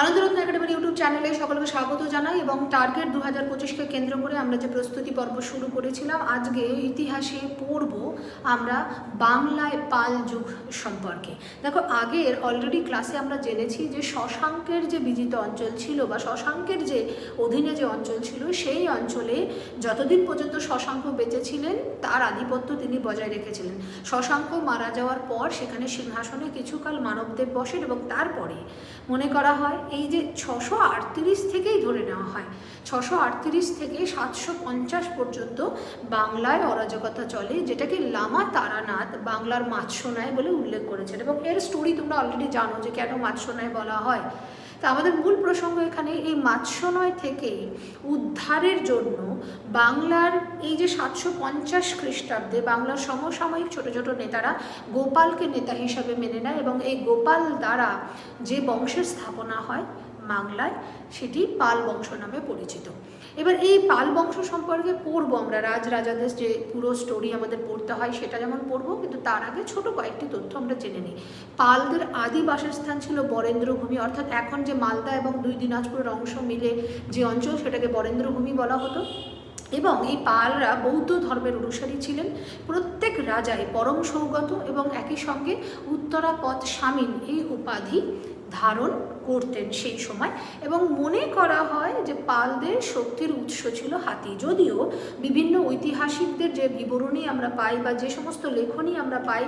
আনন্দরত্ন একাডেমির ইউটিউব চ্যানেলে সকলকে স্বাগত জানাই এবং টার্গেট দু হাজার পঁচিশকে কেন্দ্র করে আমরা যে প্রস্তুতি পর্ব শুরু করেছিলাম, আজকে ইতিহাসে পড়ব আমরা বাংলায় পাল যুগ সম্পর্কে। দেখো, আগের অলরেডি ক্লাসে আমরা জেনেছি যে শশাঙ্কের যে বিজিত অঞ্চল ছিল বা শশাঙ্কের যে অধীনে যে অঞ্চল ছিল, সেই অঞ্চলে যতদিন পর্যন্ত শশাঙ্ক বেঁচে ছিলেন তার আধিপত্য তিনি বজায় রেখেছিলেন। শশাঙ্ক মারা যাওয়ার পর সেখানে সিংহাসনে কিছুকাল মানবদেব বসেন এবং তারপরে মনে করা হয় এই যে ছশো আটত্রিশ থেকেই ধরে নেওয়া হয়। ছশো আটত্রিশ থেকে সাতশো পঞ্চাশ পর্যন্ত বাংলায় অরাজকতা চলে, যেটাকে লামা তারানাথ বাংলার মাছসোনায় বলে উল্লেখ করেছেন। এবং এর স্টোরি তোমরা অলরেডি জানো যে কেন মাছসোনায় বলা হয়। তা আমাদের মূল প্রসঙ্গ এখানে, এই মাৎস্যনয় থেকে উদ্ধারের জন্য বাংলার এই যে সাতশো পঞ্চাশ খ্রিস্টাব্দে বাংলার সমসাময়িক ছোট ছোট নেতারা গোপালকে নেতা হিসাবে মেনে নেয় এবং এই গোপাল দ্বারা যে বংশের স্থাপনা হয় বাংলায় সেটি পাল বংশ নামে পরিচিত। এবার এই পাল বংশ সম্পর্কে পড়ব আমরা। রাজরাজাদের যে পুরো স্টোরি আমাদের পড়তে হয় সেটা যেমন পড়ব, কিন্তু তার আগে ছোট কয়েকটি তথ্য আমরা জেনে নিই। পালদের আদি বাসস্থান ছিল বরেন্দ্রভূমি, অর্থাৎ এখন যে মালদা এবং দুই দিনাজপুরের অংশ মিলে যে অঞ্চল সেটাকে বরেন্দ্রভূমি বলা হতো। এবং এই পালরা বৌদ্ধ ধর্মের অনুসারী ছিলেন। প্রত্যেক রাজাই পরম সৌগত এবং একই সঙ্গে উত্তরাপথ স্বামীন এই উপাধি ধারণ করতেন সেই সময় এবং মনে করা হয় যে পালদের শক্তির উৎস ছিল হাতি। যদিও বিভিন্ন ঐতিহাসিকদের যে বিবরণী আমরা পাই বা যে সমস্ত লেখনী আমরা পাই,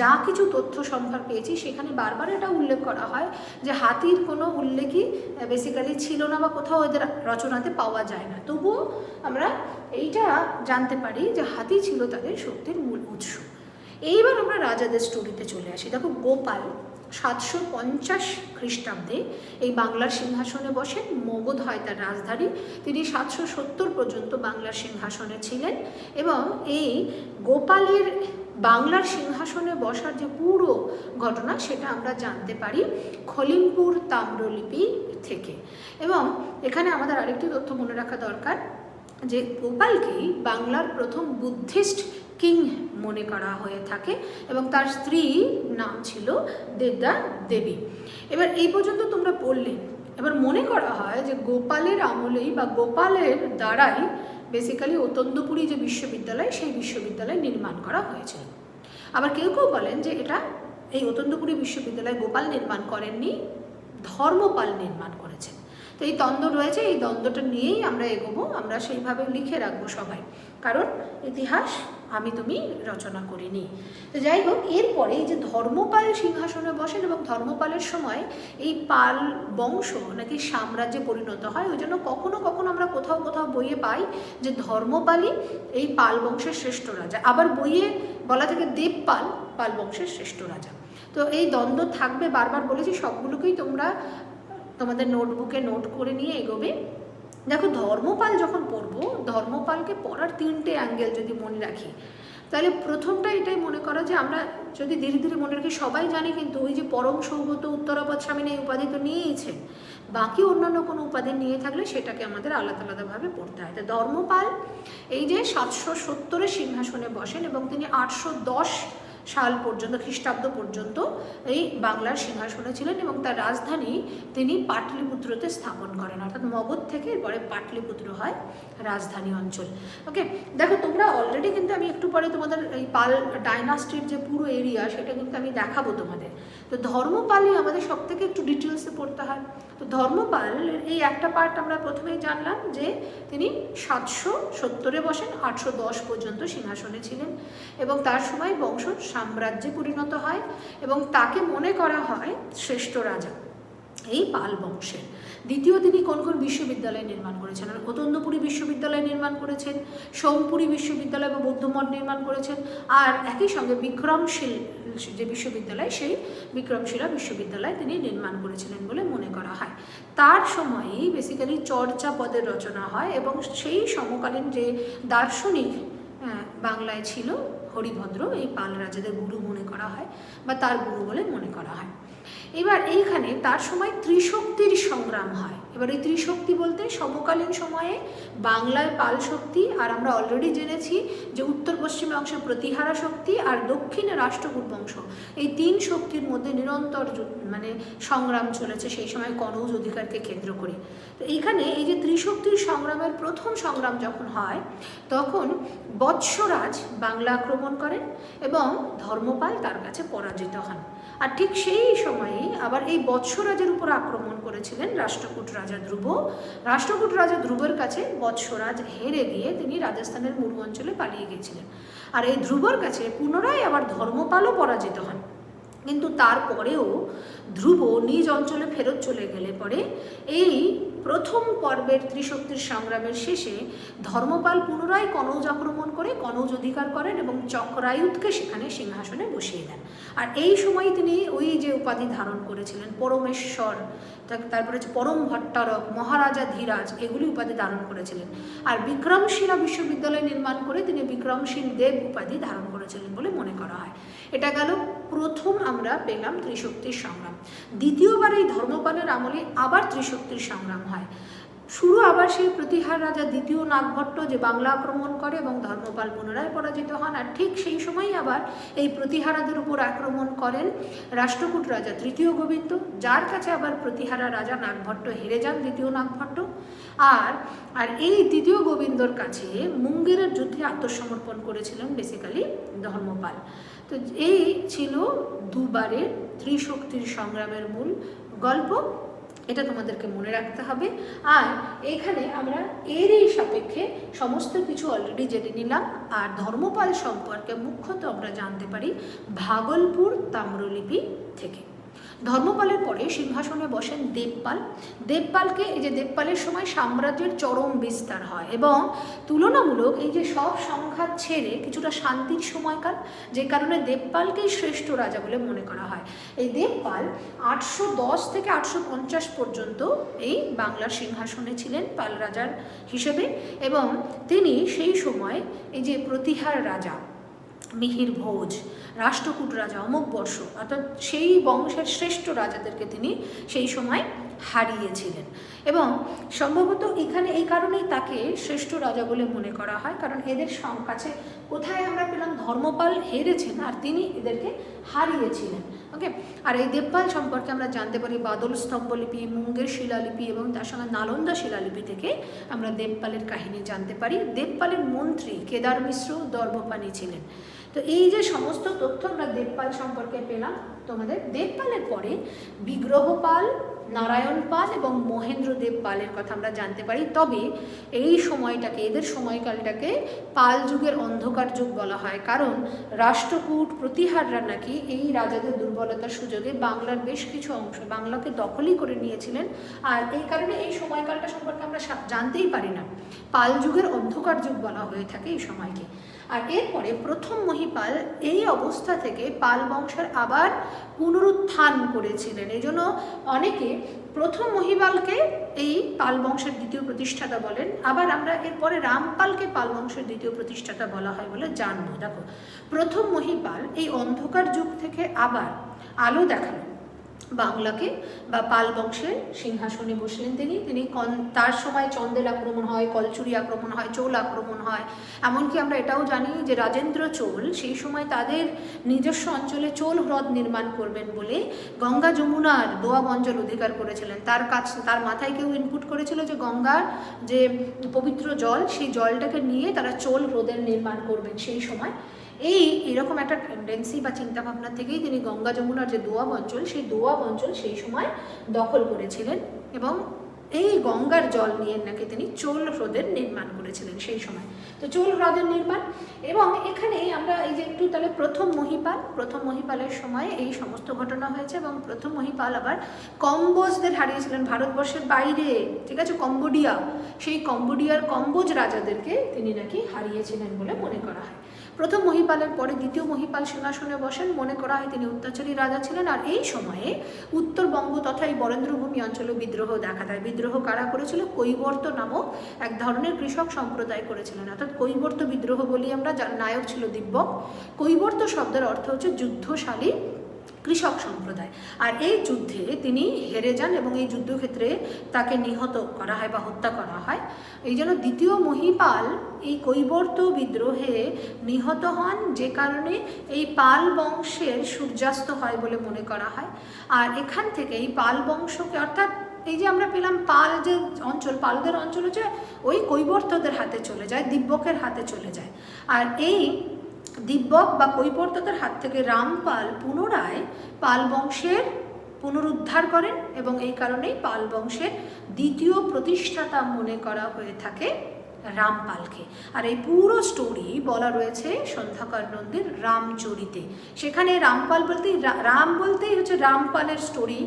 যা কিছু তথ্য সম্ভার পেয়েছি, সেখানে বারবার এটা উল্লেখ করা হয় যে হাতির কোনো উল্লেখই বেসিক্যালি ছিল না বা কোথাও এদের রচনাতে পাওয়া যায় না। তবুও আমরা এইটা জানতে পারি যে হাতি ছিল তাদের শক্তির মূল উৎস। এইবার আমরা রাজাদের স্টোরিতে চলে আসি। দেখো গোপাল সাতশো পঞ্চাশ খ্রিস্টাব্দে এই বাংলার সিংহাসনে বসেন মগধ হয় তার রাজধানী। তিনি সাতশো সত্তর পর্যন্ত বাংলার সিংহাসনে ছিলেন এবং এই গোপালের বাংলার সিংহাসনে বসার যে পুরো ঘটনা সেটা আমরা জানতে পারি খলিমপুর তাম্রলিপি থেকে। এবং এখানে আমাদের আরেকটি তথ্য মনে রাখা দরকার যে গোপালকেই বাংলার প্রথম বুদ্ধিস্ট কিং মনে করা হয়ে থাকে এবং তার স্ত্রী নাম ছিল দেবদা দেবী। এবার এই পর্যন্ত তোমরা পড়লে। এবার মনে করা হয় যে গোপালের আমলেই বা গোপালের দ্বারাই বেসিক্যালি ওতন্দপুরী যে বিশ্ববিদ্যালয়, সেই বিশ্ববিদ্যালয় নির্মাণ করা হয়েছিল। আবার কেউ কেউ বলেন যে এটা এই ওতন্দপুরী বিশ্ববিদ্যালয় গোপাল নির্মাণ করেননি, ধর্মপাল নির্মাণ করেছেন। তো এই দ্বন্দ্ব রয়েছে, এই দ্বন্দ্বটা নিয়েই আমরা এগোবো, আমরা সেইভাবে লিখে রাখব সবাই। কারণ ইতিহাস আমি তুমি রচনা করিনি। তো যাই হোক, এরপরে এই যে ধর্মপাল সিংহাসনে বসেন এবং ধর্মপালের সময় এই পাল বংশ নাকি সাম্রাজ্যে পরিণত হয়, ওই জন্য কখনো কখনো আমরা কোথাও কোথাও বইয়ে পাই যে ধর্মপালই এই পাল বংশের শ্রেষ্ঠ রাজা। আবার বইয়ে বলা থাকে দেবপাল পাল বংশের শ্রেষ্ঠ রাজা। তো এই দ্বন্দ্ব থাকবে, বারবার বলেছি, সবগুলোকেই তোমরা তোমাদের নোটবুকে নোট করে নিয়ে এগোবে। দেখো ধর্মপাল যখন পড়ব, ধর্মপালকে পড়ার তিনটে অ্যাঙ্গেল যদি মনে রাখি, তাহলে প্রথমটা এটাই মনে করো যে আমরা যদি ধীরে ধীরে মনে রাখি, সবাই জানে কিন্তু ওই যে পরম সৌগত উত্তরাপদ স্বামী এই উপাধি তো নিয়েইছেন বাকি অন্যান্য কোনো উপাধি নিয়ে থাকলে সেটাকে আমাদের আলাদা আলাদাভাবে পড়তে হয়। তো ধর্মপাল এই যে সাতশো সত্তরের সিংহাসনে বসেন এবং তিনি আটশো দশ সাল পর্যন্ত, খ্রিস্টাব্দ পর্যন্ত এই বাংলার সিংহাসনে ছিলেন এবং তার রাজধানী তিনি পাটলিপুত্রতে স্থাপন করেন। অর্থাৎ মগধ থেকে এরপরে পাটলিপুত্র হয় রাজধানী অঞ্চল। ওকে দেখো, তোমরা অলরেডি কিন্তু আমি একটু পরে তোমাদের এই পাল ডাইনাস্টির যে পুরো এরিয়া সেটা কিন্তু আমি দেখাবো তোমাদের। তো ধর্মপালই আমাদের সব থেকে একটু ডিটেলসে পড়তে হয়। তো ধর্মপাল, এই একটা পার্ট আমরা প্রথমেই জানলাম যে তিনি সাতশো সত্তরে বসেন, আটশো দশ পর্যন্ত সিংহাসনে ছিলেন এবং তার সময় বংশ সাম্রাজ্যে পরিণত হয় এবং তাকে মনে করা হয় শ্রেষ্ঠ রাজা। এই পাল বংশের। দ্বিতীয় তিনি কোন কোন বিশ্ববিদ্যালয় নির্মাণ করেছেন? আর ওতন্দপুরী বিশ্ববিদ্যালয় নির্মাণ করেছেন, সোমপুরী বিশ্ববিদ্যালয় বা বৌদ্ধমঠ নির্মাণ করেছেন, আর একই সঙ্গে বিক্রমশীল যে বিশ্ববিদ্যালয়, সেই বিক্রমশিলা বিশ্ববিদ্যালয় তিনি নির্মাণ করেছিলেন বলে মনে করা হয়। তার সময়েই বেসিক্যালি চর্চা পদের রচনা হয় এবং সেই সমকালীন যে দার্শনিক বাংলায় ছিল হরিভদ্র এই পাল রাজাদের গুরু মনে করা হয় বা তার গুরু বলে মনে করা হয়। এবার এইখানে তার সময় ত্রিশক্তির সংগ্রাম হয়। এবার এই ত্রিশক্তি বলতে সমকালীন সময়ে বাংলায় পাল শক্তি আর আমরা অলরেডি জেনেছি যে উত্তর পশ্চিমে অংশে প্রতিহারা শক্তি আর দক্ষিণে রাষ্ট্রকূট বংশ এই তিন শক্তির মধ্যে নিরন্তর মানে সংগ্রাম চলেছে, সেই সময় কনৌজ অধিকারকে কেন্দ্র করে। তো এইখানে এই যে ত্রিশক্তির সংগ্রামের প্রথম সংগ্রাম যখন হয়, তখন বৎসরাজ বাংলা আক্রমণ করেন এবং ধর্মপাল তার কাছে পরাজিত হন। আর ঠিক সেই সময়ে আবার এই বৎসরাজের উপর আক্রমণ করেছিলেন রাষ্ট্রকূট রাজা ধ্রুব। রাষ্ট্রকূট রাজা ধ্রুবের কাছে বৎসরাজ হেরে গিয়ে তিনি রাজস্থানের মূল অঞ্চলে পালিয়ে গেছিলেন। আর এই ধ্রুবর কাছে পুনরায় আবার ধর্মপালও পরাজিত হন। কিন্তু তারপরেও ধ্রুব নিজ অঞ্চলে ফেরত চলে গেলে পরে এই প্রথম পর্বের ত্রিশক্তির সংগ্রামের শেষে ধর্মপাল পুনরায় কনৌজ আক্রমণ করে কনৌজ অধিকার করেন এবং চক্রায়ুধকে সেখানে সিংহাসনে বসিয়ে দেন। আর এই সময় তিনি ওই যে উপাধি ধারণ করেছিলেন, পরমেশ্বর তারপরে হচ্ছে পরম ভট্টারক, মহারাজা ধীরাজ, এগুলি উপাধি ধারণ করেছিলেন। আর বিক্রমশিলা বিশ্ববিদ্যালয় নির্মাণ করে তিনি বিক্রমশীল দেব উপাধি ধারণ করেছিলেন বলে মনে করা হয়। এটা গেল প্রথম আমরা পেলাম ত্রিশক্তির সংগ্রাম। দ্বিতীয়বার এই ধর্মপালের আমলে আবার ত্রিশক্তির সংগ্রাম হয়। শুরু আবার সেই প্রতিহার রাজা দ্বিতীয় নাগভট্ট যে বাংলা আক্রমণ করে এবং ধর্মপাল পুনরায় পরাজিত হন, আর ঠিক সেই সময়ই আবার এই প্রতিহারাদের উপর আক্রমণ করেন রাষ্ট্রকূট রাজা তৃতীয় গোবিন্দ, যার কাছে আবার প্রতিহারা রাজা নাগভট্ট হেরে যান দ্বিতীয় নাগভট্ট। আর আর এই তৃতীয় গোবিন্দর কাছে মুঙ্গেরের যুদ্ধে আত্মসমর্পণ করেছিলেন বেসিক্যালি ধর্মপাল। তো এই ছিল দুবারের ত্রিশক্তির সংগ্রামের মূল গল্প। এটা তোমাদেরকে মনে রাখতে হবে। আর এখানে আমরা এর এই সাপেক্ষে সমস্ত কিছু অলরেডি জেনে নিলাম। আর ধর্মপাল সম্পর্কে মুখ্যত আমরা জানতে পারি ভাগলপুর তাম্রলিপি থেকে। ধর্মপালের পরে সিংহাসনে বসেন দেবপাল। দেবপালকে এই যে দেবপালের সময় সাম্রাজ্যের চরম বিস্তার হয় এবং তুলনামূলক এই যে সব সংঘাত ছেড়ে কিছুটা শান্তির সময়কাল, যে কারণে দেবপালকেই শ্রেষ্ঠ রাজা বলে মনে করা হয়। এই দেবপাল আটশো দশ থেকে আটশো পঞ্চাশ পর্যন্ত এই বাংলার সিংহাসনে ছিলেন পাল রাজার হিসেবে এবং তিনি সেই সময় এই যে প্রতিহার রাজা মিহির ভোজ রাষ্ট্রকূট রাজা অমুক বর্ষ, অর্থাৎ সেই বংশের শ্রেষ্ঠ রাজাদেরকে তিনি সেই সময় হারিয়েছিলেন। এবং সম্ভবত এখানে এই কারণেই তাকে শ্রেষ্ঠ রাজা বলে মনে করা হয়, কারণ এদের কাছে কোথায় আমরা পেলাম ধর্মপাল হেরেছেন আর তিনি এদেরকে হারিয়েছিলেন। ওকে? আর এই দেবপাল সম্পর্কে আমরা জানতে পারি, বাদল স্তম্ভলিপি, মুঙ্গের শিলালিপি এবং তার সঙ্গে নালন্দা শিলালিপি থেকে আমরা দেবপালের কাহিনী জানতে পারি। দেবপালের মন্ত্রী কেদার মিশ্র দর্ভপানি ছিলেন। তো এই যে সমস্ত তথ্য আমরা দেবপাল সম্পর্কে পেলাম, তোমাদের। দেবপালের পরে বিগ্রহপাল নারায়ণ পাল এবং মহেন্দ্র দেব পালের কথা আমরা জানতে পারি। তবে এই সময়টাকে, এদের সময়কালটাকে পাল যুগের অন্ধকার যুগ বলা হয়। কারণ রাষ্ট্রকূট প্রতিহাররা নাকি এই রাজাদের দুর্বলতার সুযোগে বাংলার বেশ কিছু অংশ বাংলাকে দখলই করে নিয়েছিলেন। আর এই কারণে এই সময়কালটা সম্পর্কে আমরা জানতেই পারি না। পাল যুগের অন্ধকার যুগ বলা হয়ে থাকে এই সময়কে। আর এরপরে প্রথম মহিপাল এই অবস্থা থেকে পাল বংশের আবার পুনরুত্থান করেছিলেন। এই জন্য অনেকে প্রথম মহিপালকে এই পাল বংশের দ্বিতীয় প্রতিষ্ঠাতা বলেন। আবার আমরা এরপরে রামপালকে পাল বংশের দ্বিতীয় প্রতিষ্ঠাতা বলা হয় বলে জানব। দেখো, প্রথম মহিপাল এই অন্ধকার যুগ থেকে আবার আলো দেখানো বাংলাকে বা পাল বংশের সিংহাসনে বসলেন তিনি। তিনি তার সময় চন্দের আক্রমণ হয়, কলচুরি আক্রমণ হয়, চোল আক্রমণ হয়। এমনকি আমরা এটাও জানি যে রাজেন্দ্র চোল সেই সময় তাদের নিজস্ব অঞ্চলে চোল হ্রদ নির্মাণ করবেন বলে গঙ্গা যমুনার দোয়াব অঞ্চল অধিকার করেছিলেন। তার কাছ তার মাথায় কেউ ইনপুট করেছিল যে গঙ্গার যে পবিত্র জল, সেই জলটাকে নিয়ে তারা চোল হ্রদের নির্মাণ করবেন সেই সময়। এই এরকম একটা টেন্ডেন্সি বা চিন্তাভাবনা থেকেই তিনি গঙ্গা যমুনার যে দোয়াব অঞ্চল সেই দোয়াব অঞ্চল সেই সময় দখল করেছিলেন এবং এই গঙ্গার জল নিয়ে নাকি তিনি চোল হ্রদের নির্মাণ করেছিলেন সেই সময়। তো চোল হ্রদের নির্মাণ এবং এখানে আমরা এই যে একটু তাহলে প্রথম মহিপাল, প্রথম মহিপালের সময় এই সমস্ত ঘটনা হয়েছে এবং প্রথম মহিপাল আবার কম্বোজদের হারিয়েছিলেন ভারতবর্ষের বাইরে, ঠিক আছে? কম্বোডিয়া। সেই কম্বোডিয়ার কম্বোজ রাজাদেরকে তিনি নাকি হারিয়েছিলেন বলে মনে করা হয়। প্রথম মহিপালের পরে দ্বিতীয় মহিপাল সিংহাসনে বসেন। মনে করা হয় তিনি অত্যাচারী রাজা ছিলেন। আর এই সময়ে উত্তরবঙ্গ তথা এই বরেন্দ্রভূমি অঞ্চলে বিদ্রোহ দেখা দেয়। বিদ্রোহ কারা করেছিল? কৈবর্ত নামক এক ধরনের কৃষক সম্প্রদায় করেছিলেন। অর্থাৎ কৈবর্ত বিদ্রোহ বলি আমরা যার নায়ক ছিল দিব্যক কৈবর্ত শব্দের অর্থ হচ্ছে যুদ্ধশালী কৃষক সম্প্রদায়। আর এই যুদ্ধে তিনি হেরে যান এবং এই যুদ্ধক্ষেত্রে তাকে নিহত করা হয় বা হত্যা করা হয়। এই জন্য দ্বিতীয় মহিপাল, এই কৈবর্ত বিদ্রোহে নিহত হন যে কারণে এই পাল বংশের সূর্যাস্ত হয় বলে মনে করা হয়। আর এখান থেকে এই পাল বংশকে অর্থাৎ এই যে আমরা পেলাম পাল যে অঞ্চল, পালদের অঞ্চল হচ্ছে ওই কৈবর্তদের হাতে চলে যায়, দিব্যকের হাতে চলে যায়। আর এই দিব্যক বা কৈবর্তদের হাত থেকে রামপাল পুনরায় পাল বংশের পুনরুদ্ধার করেন এবং এই কারণেই পাল বংশের দ্বিতীয় প্রতিষ্ঠাতা মনে করা হয়ে থাকে রামপালকে। আর এই পুরো স্টোরি বলা রয়েছে সন্ধ্যাকর নন্দীর রামচরিতে। সেখানে রামপাল বলতেই রাম বলতেই হচ্ছে রামপালের স্টোরি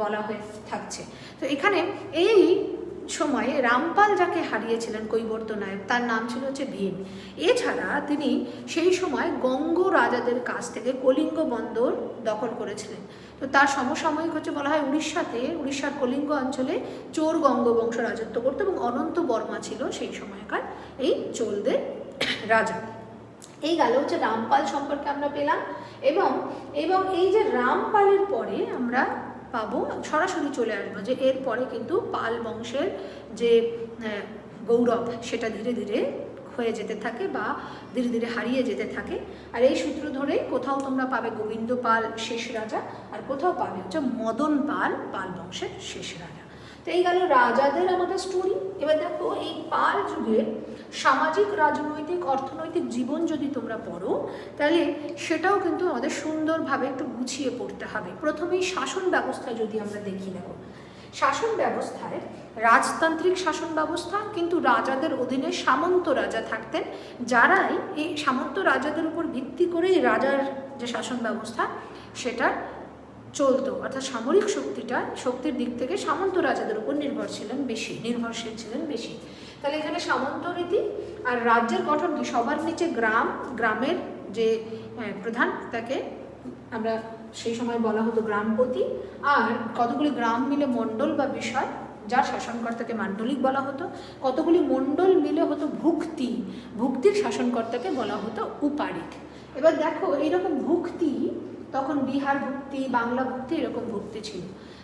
বলা হয়ে থাকছে। তো এখানে এই সময়ে রামপাল যাকে হারিয়েছিলেন কৈবর্ত নায়ক, তার নাম ছিল হচ্ছে ভীম। এছাড়া তিনি সেই সময় গঙ্গ রাজাদের কাছ থেকে কলিঙ্গ বন্দর দখল করেছিলেন। তো তার সমসাময়িক হচ্ছে বলা হয় উড়িষ্যাতে, উড়িষ্যার কলিঙ্গ অঞ্চলে চোর গঙ্গ বংশ রাজত্ব করতো এবং অনন্ত বর্মা ছিল সেই সময়কার এই চোলদের রাজা। এই গেল হচ্ছে রামপাল সম্পর্কে আমরা পেলাম এবং এবং এই যে রামপালের পরে আমরা পাবো, সরাসরি চলে আসব যে এরপরে কিন্তু পাল বংশের যে গৌরব সেটা ধীরে ধীরে হয়ে যেতে থাকে বা ধীরে ধীরে হারিয়ে যেতে থাকে। আর এই সূত্র ধরেই কোথাও তোমরা পাবে গোবিন্দ পাল, শেষ রাজা, আর কোথাও পাবে হচ্ছে মদন পাল পাল বংশের শেষ রাজা। তো এই গেল রাজাদের আমাদের স্টোরি এবার দেখো এই পাল যুগের সামাজিক, রাজনৈতিক, অর্থনৈতিক জীবন যদি তোমরা পড়ো, তাহলে সেটাও কিন্তু আমাদের সুন্দরভাবে একটু গুছিয়ে পড়তে হবে। প্রথমেই শাসন ব্যবস্থা যদি আমরা দেখি, দেখো। শাসন ব্যবস্থায় রাজতান্ত্রিক শাসন ব্যবস্থা, কিন্তু রাজাদের অধীনে সামন্ত রাজা থাকতেন, যারাই এই সামন্ত রাজাদের উপর ভিত্তি করেই রাজার যে শাসন ব্যবস্থা, সেটা চলতো। অর্থাৎ সামরিক শক্তিটা, শক্তির দিক থেকে সামন্ত রাজাদের উপর নির্ভর ছিলেন বেশি নির্ভরশীল ছিলেন বেশি। তাহলে এখানে সামন্ত রীতি আর রাজ্যের গঠন কি? সবার নিচে গ্রাম গ্রামের যে আহ, প্রধান তাকে আমরা সেই সময় বলা হতো গ্রামপতি। আর কতগুলি গ্রাম মিলে মণ্ডল বা বিষয় যার শাসনকর্তাকে মান্ডলিক বলা হতো। কতগুলি মণ্ডল মিলে হতো ভুক্তি ভুক্তির শাসনকর্তাকে বলা হতো উপারিক। এবার দেখো এইরকম ভুক্তি তখন বিহার ভুক্তি বাংলা ভুক্তি এরকম ভুক্তি ছিল।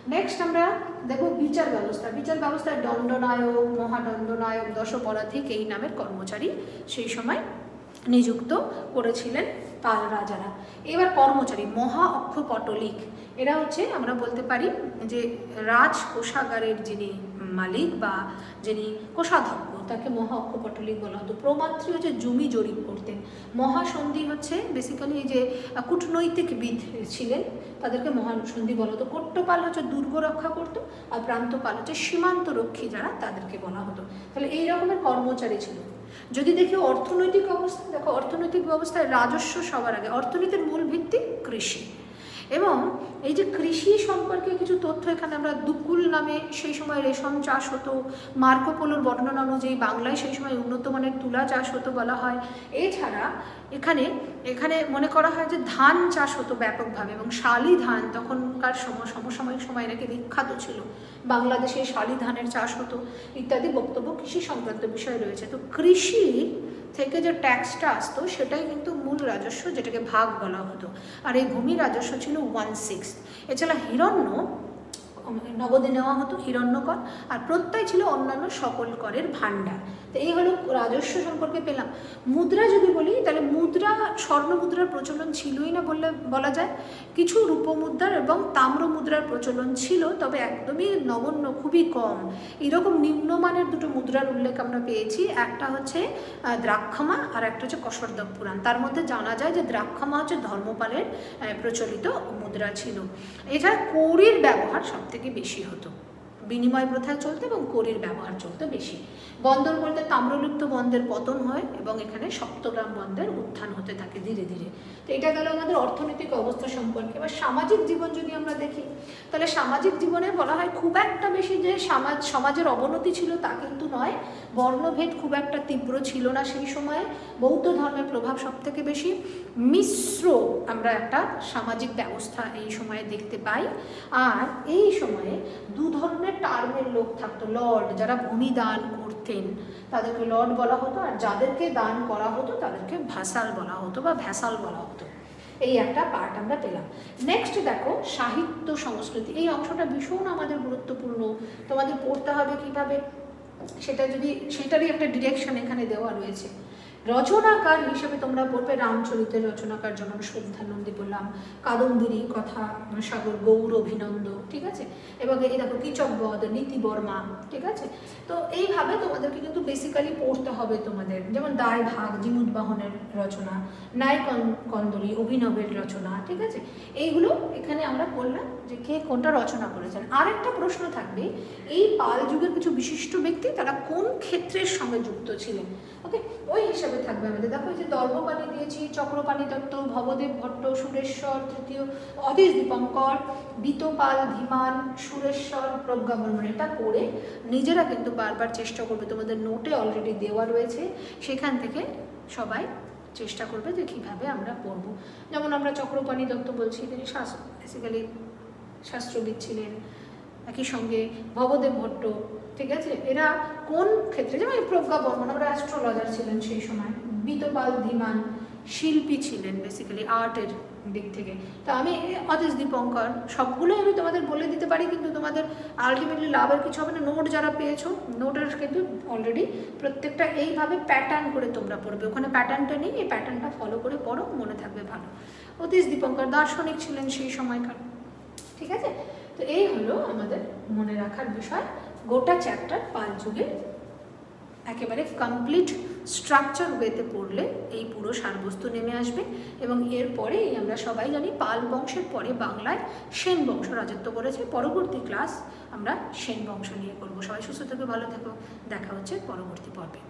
নেক্সট আমরা দেখব বিচার ব্যবস্থা। বিচার ব্যবস্থায় দণ্ডনায়ক, মহাদণ্ডনায়ক, দশপরাধিক এই নামের কর্মচারী সেই সময় নিযুক্ত করেছিলেন পাল রাজারা। এবার কর্মচারী, মহা অক্ষপটলিক। এরা হচ্ছে, আমরা বলতে পারি যে রাজ কোষাগারের যিনি মালিক বা যিনি কোষাধ্যক্ষ, তাকে মহা অক্ষপটলিক বলা হতো। প্রমাত্রী হচ্ছে জমি জরিপ করতেন মহাসন্ধি হচ্ছে বেসিক্যালি এই যে কূটনৈতিকবিদ ছিলেন, তাদেরকে মহাসন্ধি বলা হতো। কট্টপাল হচ্ছে দুর্গ রক্ষা করতো আর প্রান্তপাল হচ্ছে সীমান্ত রক্ষী যারা, তাদেরকে বলা হতো। তাহলে এই রকমের কর্মচারী ছিল। যদি দেখি অর্থনৈতিক অবস্থা, দেখো অর্থনৈতিক ব্যবস্থায় রাজস্ব সবার আগে। অর্থনীতির মূল ভিত্তি কৃষি। এবং এই যে কৃষি সম্পর্কে কিছু তথ্য এখানে আমরা দুকুল নামে সেই সময় রেশম চাষ হতো মার্কোপোলোর বর্ণনা অনুযায়ী বাংলায় সেই সময় উন্নত মানের তুলা চাষ হতো বলা হয়। এছাড়া এখানে এখানে মনে করা হয় যে ধান চাষ হতো ব্যাপকভাবে এবং শালি ধান তখনকার সময় সমসাময়িক সময় নাকি বিখ্যাত ছিল। বাংলাদেশে শালি ধানের চাষ হতো ইত্যাদি বক্তব্য কৃষি সংক্রান্ত বিষয় রয়েছে। তো কৃষি থেকে যে ট্যাক্সটা আসতো সেটাই কিন্তু মূল রাজস্ব, যেটাকে ভাগ বলা হতো। আর এই ভূমি রাজস্ব ছিল ওয়ান সিক্স এছাড়া হিরণ্য নগদে নেওয়া হতো হিরণ্যকর, আর প্রত্যয় ছিল অন্যান্য সকল করের ভাণ্ডার। তো এই হলো রাজস্ব সম্পর্কে পেলাম। মুদ্রা যদি বলি, তাহলে মুদ্রা স্বর্ণ মুদ্রার প্রচলন ছিলই না বললে বলা যায়। কিছু রূপমুদ্রার এবং তাম্র মুদ্রার প্রচলন ছিল, তবে একদমই নগণ্য, খুবই কম। এরকম নিম্নমানের দুটো মুদ্রার উল্লেখ আমরা পেয়েছি। একটা হচ্ছে দ্রাক্ষমা, আর একটা হচ্ছে কসরদক পুরাণ। তার মধ্যে জানা যায় যে দ্রাক্ষমা হচ্ছে ধর্মপালের প্রচলিত মুদ্রা ছিল। এছাড়া কৌড়ির ব্যবহার সব থেকে বেশি হতো। বিনিময় প্রথা চলতো এবং কড়ির ব্যবহার চলতো বেশি। বন্দর বলতে তাম্রলিপ্ত বন্দের পতন হয় এবং এখানে সপ্তগ্রাম বন্দের উত্থান হতে থাকে ধীরে ধীরে। তো এটা গেল আমাদের অর্থনৈতিক অবস্থা সম্পর্কে। এবার সামাজিক জীবন যদি আমরা দেখি, তাহলে সামাজিক জীবনে বলা হয় খুব একটা বেশি যে সমাজ, সমাজের অবনতি ছিল তা কিন্তু নয়। বর্ণভেদ খুব একটা তীব্র ছিল না সেই সময়ে। বৌদ্ধ ধর্মের প্রভাব সব থেকে বেশি। মিশ্র আমরা একটা সামাজিক ব্যবস্থা এই সময়ে দেখতে পাই। আর এই সময়ে লোক থাকতো, লর্ড, যারা ভূমি দান করতেন, তাদেরকে লর্ড বলা হতো, আর যাদেরকে দান করা হতো, তাদেরকে ভাসাল বলা হতো বা ভ্যাসাল বলা হতো। এই একটা পার্ট আমরা পেলাম। নেক্সট দেখো, সাহিত্য সংস্কৃতি। এই অংশটা ভীষণ আমাদের গুরুত্বপূর্ণ। তোমাদের পড়তে হবে কীভাবে? সেটা যদি, সেটারই একটা ডিরেকশন এখানে দেওয়া রয়েছে। রচনাকার হিসেবে তোমরা পড়বে রামচরিতের রচনাকার যেমন শ্রদ্ধানন্দী বললাম কাদম্বরী কথা, সাগর গৌর অভিনন্দ, ঠিক আছে? এবং এই দেখো কিচকবধ নীতি বর্মা, ঠিক আছে? তো এইভাবে তোমাদেরকে কিন্তু বেসিক্যালি পড়তে হবে তোমাদের। যেমন দায় ভাগ জিমুদ্বাহনের রচনা, ন্যায় কন- কন্দলী, অভিনবের রচনা, ঠিক আছে? এইগুলো এখানে আমরা বললাম যে কে কোনটা রচনা করেছেন। আরেকটা প্রশ্ন থাকবে, এই পাল যুগের কিছু বিশিষ্ট ব্যক্তি তারা কোন ক্ষেত্রের সঙ্গে যুক্ত ছিলেন? ওকে ওই হিসাবে থাকবে আমাদের। দেখো যে দর্ভপাণি দিয়েছি, চক্রপাণি দত্ত, ভবদেব ভট্ট, সুরেশ্বর তৃতীয় অতীশ দীপঙ্কর, বিতপাল ধীমান, সুরেশ্বর প্রজ্ঞা এটা পড়ে নিজেরা কিন্তু বারবার চেষ্টা করবে। তোমাদের নোটে অলরেডি দেওয়া রয়েছে। সেখান থেকে সবাই চেষ্টা করবে যে কীভাবে আমরা পড়ব। যেমন আমরা চক্রপাণি দত্ত বলছি, তিনি শাস্ত্র বেসিক্যালি শাস্ত্রবিদ ছিলেন। একই সঙ্গে ভবদেব ভট্ট ঠিক আছে? এরা কোন ক্ষেত্রে? যেমন প্রজ্ঞা বর্মন, আমরা অ্যাস্ট্রোলজার ছিলেন সেই সময়। বিতপাল ধীমান, শিল্পী ছিলেন বেসিক্যালি আর্টের দিক থেকে। তো আমি, অতীশ দীপঙ্কর, সবগুলোই আমি তোমাদের বলে দিতে পারি, কিন্তু তোমাদের আলটিমেটলি লাভের কিছু হবে না। নোট যারা পেয়েছ নোটের কিন্তু অলরেডি প্রত্যেকটা এইভাবে প্যাটার্ন করে তোমরা পড়বে। ওখানে প্যাটার্নটা নেই, এই প্যাটার্নটা ফলো করে পড়ো, মনে থাকবে ভালো। অতীশ দীপঙ্কর দার্শনিক ছিলেন সেই সময়কার। ঠিক আছে? তো এই হলো আমাদের মনে রাখার বিষয়। গোটা চ্যাপ্টার পাল যুগে একেবারে কমপ্লিট স্ট্রাকচার ওয়েতে পড়লে এই পুরো সারবস্তু নেমে আসবে এবং এরপরে আমরা সবাই জানি পাল বংশের পরে বাংলায় সেন বংশ রাজত্ব করেছে। পরবর্তী ক্লাস আমরা সেন বংশ নিয়ে করব। সবাই সুস্থ থেকে, ভালো থেকো। দেখা হচ্ছে পরবর্তী পর্বে।